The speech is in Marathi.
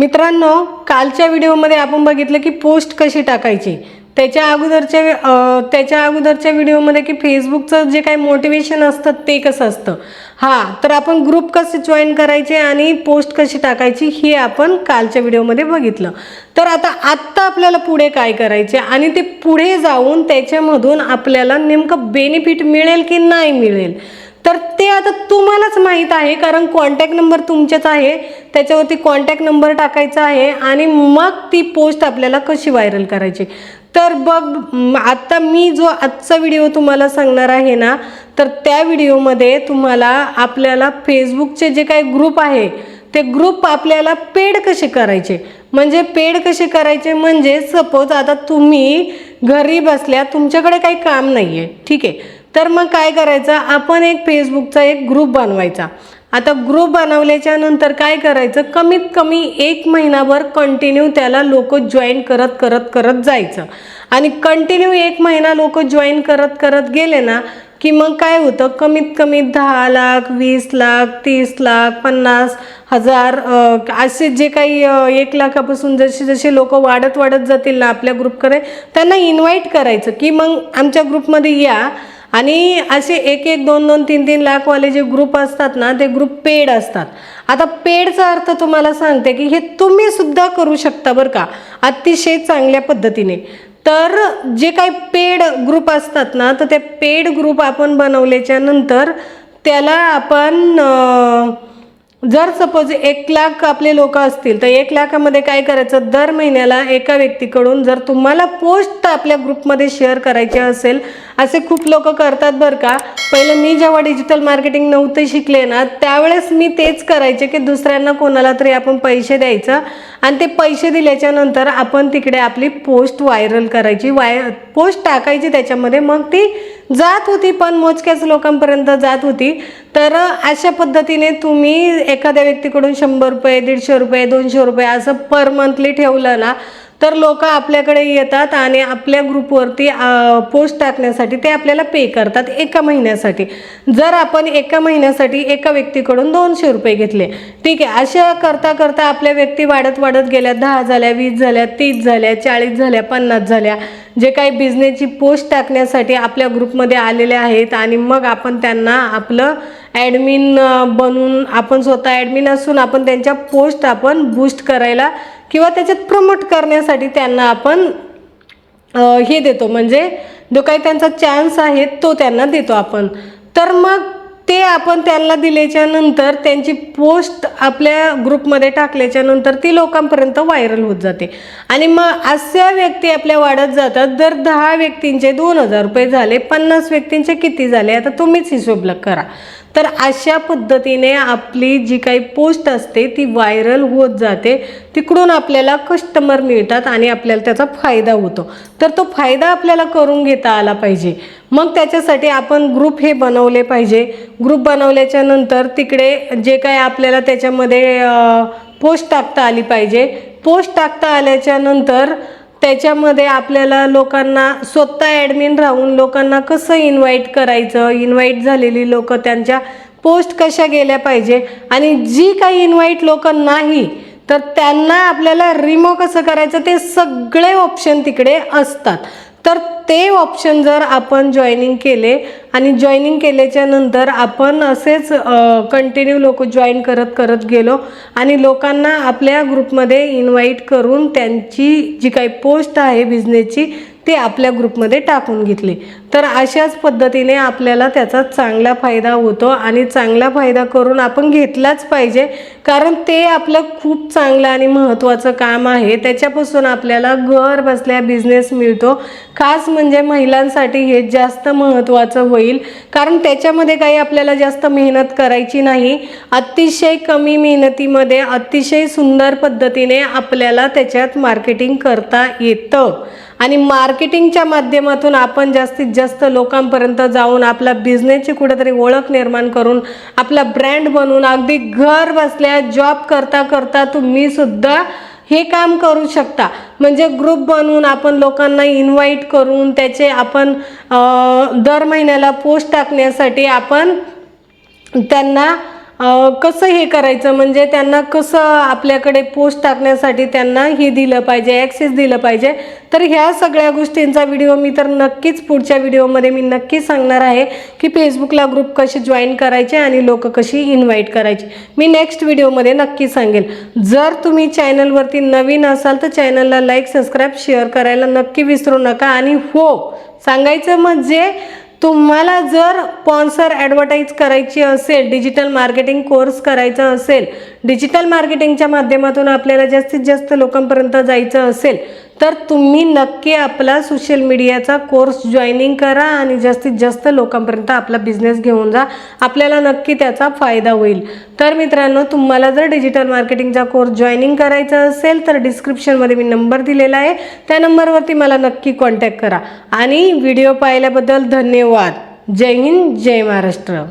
मित्रांनो कालच्या व्हिडिओमध्ये आपण बघितलं की पोस्ट कशी टाकायची. त्याच्या अगोदरच्या त्याच्या अगोदरच्या व्हिडिओमध्ये की फेसबुकचं जे काही मोटिवेशन असतं ते कसं असतं. हां तर आपण ग्रुप कसे जॉईन करायचे आणि पोस्ट कशी टाकायची हे आपण कालच्या व्हिडिओमध्ये बघितलं. तर आता आत्ता आपल्याला पुढे काय करायचे आणि ते पुढे जाऊन त्याच्यामधून आपल्याला नेमकं बेनिफिट मिळेल की नाही मिळेल? ते आता तुम्हालाच माहीत आहे कारण कॉन्टॅक्ट नंबर तुमच्याच आहे. त्याच्यावरती कॉन्टॅक्ट नंबर टाकायचा आहे आणि मग ती पोस्ट आपल्याला कशी व्हायरल करायची. तर बघ आत्ता आता मी जो आजचा व्हिडिओ तुम्हाला सांगणार आहे ना तर त्या व्हिडिओमध्ये तुम्हाला आपल्याला फेसबुकचे जे काही ग्रुप आहे ते ग्रुप आपल्याला पेड कसे करायचे? म्हणजे पेड कसे करायचे? म्हणजे सपोज आता तुम्ही घरी बसल्या तुमच्याकडे काही काम नाही आहे ठीक आहे. तर मग काय करायचं? आपण एक फेसबुकचा एक ग्रुप बनवायचा. आता ग्रुप बनवल्याच्या नंतर काय करायचं? कमीत कमी एक महिनाभर कंटिन्यू त्याला लोक जॉईन करत करत करत जायचं. आणि कंटिन्यू एक महिना लोक जॉईन करत करत गेले ना की मग काय होतं? कमीत कमी दहा लाख वीस लाख तीस लाख पन्नास हजार असे जे काही एक लाखापासून जसे जसे लोक वाढत वाढत जातील ना आपल्या ग्रुपकडे त्यांना इन्व्हाइट करायचं की मग आमच्या ग्रुपमध्ये या. आणि असे एक एक दोन दोन तीन तीन लाखवाले जे ग्रुप असतात ना ते ग्रुप पेड असतात. आता पेडचा अर्थ तुम्हाला सांगते की हे तुम्ही सुद्धा करू शकता बरं का. अतिशय चांगल्या पद्धतीने. तर जे काही पेड ग्रुप असतात ना तर ते पेड ग्रुप आपण बनवल्याच्या नंतर त्याला आपण जर सपोज एक लाख आपले लोक असतील तर एक लाखामध्ये काय करायचं? दर महिन्याला एका व्यक्तीकडून जर तुम्हाला पोस्ट आपल्या ग्रुपमध्ये शेअर करायचे असेल असे खूप लोक करतात बरं का. पहिलं मी जेव्हा डिजिटल मार्केटिंग नव्हते शिकले ना त्यावेळेस मी तेच करायचे की दुसऱ्यांना कोणाला तरी आपण पैसे द्यायचं आणि ते पैसे दिल्याच्या नंतर आपण तिकडे आपली पोस्ट व्हायरल करायची वाय पोस्ट टाकायची त्याच्यामध्ये. मग ती जात होती पण मोजक्याच लोकांपर्यंत जात होती. तर अशा पद्धतीने तुम्ही एखाद्या व्यक्तीकडून शंभर रुपये दीडशे रुपये दोनशे रुपये असं पर मंथली ठेवलं ना तर लोक आपल्याकडे येतात आणि आपल्या ग्रुपवरती पोस्ट टाकण्यासाठी ते आपल्याला पे करतात एका महिन्यासाठी. जर आपण एका महिन्यासाठी एका व्यक्तीकडून दोनशे रुपये घेतले ठीक आहे अशा करता करता आपल्या व्यक्ती वाढत वाढत गेल्या दहा झाल्या वीस झाल्या तीस झाल्या चाळीस झाल्या पन्नास झाल्या जे काही बिझनेसची पोस्ट टाकण्यासाठी आपल्या ग्रुपमध्ये आलेले आहेत आणि मग आपण त्यांना आपलं ॲडमिन बनून आपण स्वतः ॲडमिन असून आपण त्यांच्या पोस्ट आपण बूस्ट करायला किंवा त्याच्यात प्रमोट करण्यासाठी त्यांना आपण हे देतो. म्हणजे जो काही त्यांचा चान्स आहे तो त्यांना देतो आपण. तर मग ते आपण त्यांना दिल्याच्या नंतर त्यांची पोस्ट आपल्या ग्रुपमध्ये टाकल्याच्या नंतर ती लोकांपर्यंत व्हायरल होत जाते. आणि मग अशा व्यक्ती आपल्या वाढत जातात. जर दहा व्यक्तींचे दोन हजार रुपये झाले पन्नास व्यक्तींचे किती झाले आता तुम्हीच हिशोबला करा. तर अशा पद्धतीने आपली जी काही पोस्ट असते ती व्हायरल होत जाते. तिकडून आपल्याला कस्टमर मिळतात आणि आपल्याला त्याचा फायदा होतो. तर तो फायदा आपल्याला करून घेता आला पाहिजे. मग त्याच्यासाठी आपण ग्रुप हे बनवले पाहिजे. ग्रुप बनवल्याच्या नंतर तिकडे जे काय आपल्याला त्याच्यामध्ये पोस्ट टाकता आली पाहिजे. पोस्ट टाकता आल्याच्यानंतर त्याच्यामध्ये आपल्याला लोकांना स्वतः ॲडमिन राहून लोकांना कसं इन्व्हाइट करायचं? इन्व्हाइट झालेली लोक त्यांच्या पोस्ट कशा गेल्या पाहिजे? आणि जी काही इन्व्हाइट लोक नाही तर त्यांना आपल्याला रिमो कसं करायचं? ते सगळे ऑप्शन तिकडे असतात. तर ते ऑप्शन जर आपण जॉईनिंग केले आणि जॉईनिंग केल्याच्यानंतर आपण असेच कंटिन्यू लोक जॉईन करत करत गेलो आणि लोकांना आपल्या ग्रुपमध्ये इन्व्हाइट करून त्यांची जी काही पोस्ट आहे बिझनेसची ते आपल्या ग्रुपमध्ये टाकून घेतले. तर अशाच पद्धतीने आपल्याला त्याचा चांगला फायदा होतो आणि चांगला फायदा करून आपण घेतलाच पाहिजे. कारण ते आपलं खूप चांगलं आणि महत्त्वाचं काम आहे. त्याच्यापासून आपल्याला घर बसल्या बिझनेस मिळतो. खास म्हणजे महिलांसाठी हे जास्त महत्त्वाचं होईल. कारण त्याच्यामध्ये काही आपल्याला जास्त मेहनत करायची नाही. अतिशय कमी मेहनतीमध्ये अतिशय सुंदर पद्धतीने आपल्याला त्याच्यात मार्केटिंग करता येतं. आणि मार्केटिंगच्या माध्यमातून आपण जास्तीत जास्त लोकांपर्यंत जाऊन आपला बिझनेसची कुठेतरी ओळख निर्माण करून आपला ब्रँड बनवून अगदी घर बसल्या जॉब करता करता तुम्ही सुद्धा हे काम करू शकता. म्हणजे ग्रुप बनवून आपण लोकांना इन्व्हाइट करून त्याचे आपण दर महिन्याला पोस्ट टाकण्यासाठी आपण त्यांना कसं हे करायचं? म्हणजे त्यांना कसं आपल्याकडे पोस्ट टाकण्यासाठी त्यांना हे दिलं पाहिजे ॲक्सेस दिलं पाहिजे? तर ह्या सगळ्या गोष्टींचा व्हिडिओ मी तर नक्कीच पुढच्या व्हिडिओमध्ये मी नक्की सांगणार आहे की फेसबुकला ग्रुप कसे जॉईन करायचे आणि लोक कशी इन्व्हाइट करायची. मी नेक्स्ट व्हिडिओमध्ये नक्की सांगेल. जर तुम्ही चॅनलवरती नवीन असाल तर चॅनलला लाईक सबस्क्राईब शेअर करायला नक्की विसरू नका. आणि हो सांगायचं म्हणजे तुम्हाला जर स्पॉन्सर ॲडव्हर्टाईज करायची असेल डिजिटल मार्केटिंग कोर्स करायचा असेल डिजिटल मार्केटिंगच्या माध्यमातून आपल्याला जास्तीत जास्त लोकांपर्यंत जायचं असेल तर तुम्ही नक्की आपला सोशल मीडियाचा कोर्स जॉईनिंग करा आणि जास्तीत जास्त लोकांपर्यंत आपला बिझनेस घेऊन जा. आपल्याला नक्की त्याचा फायदा होईल. तर मित्रांनो तुम्हाला जर डिजिटल मार्केटिंगचा कोर्स जॉईनिंग करायचा असेल तर डिस्क्रिप्शनमध्ये मी नंबर दिलेला आहे. त्या नंबरवरती मला नक्की कॉन्टॅक्ट करा. आणि व्हिडिओ पाहिल्याबद्दल धन्यवाद. जय हिंद जय महाराष्ट्र.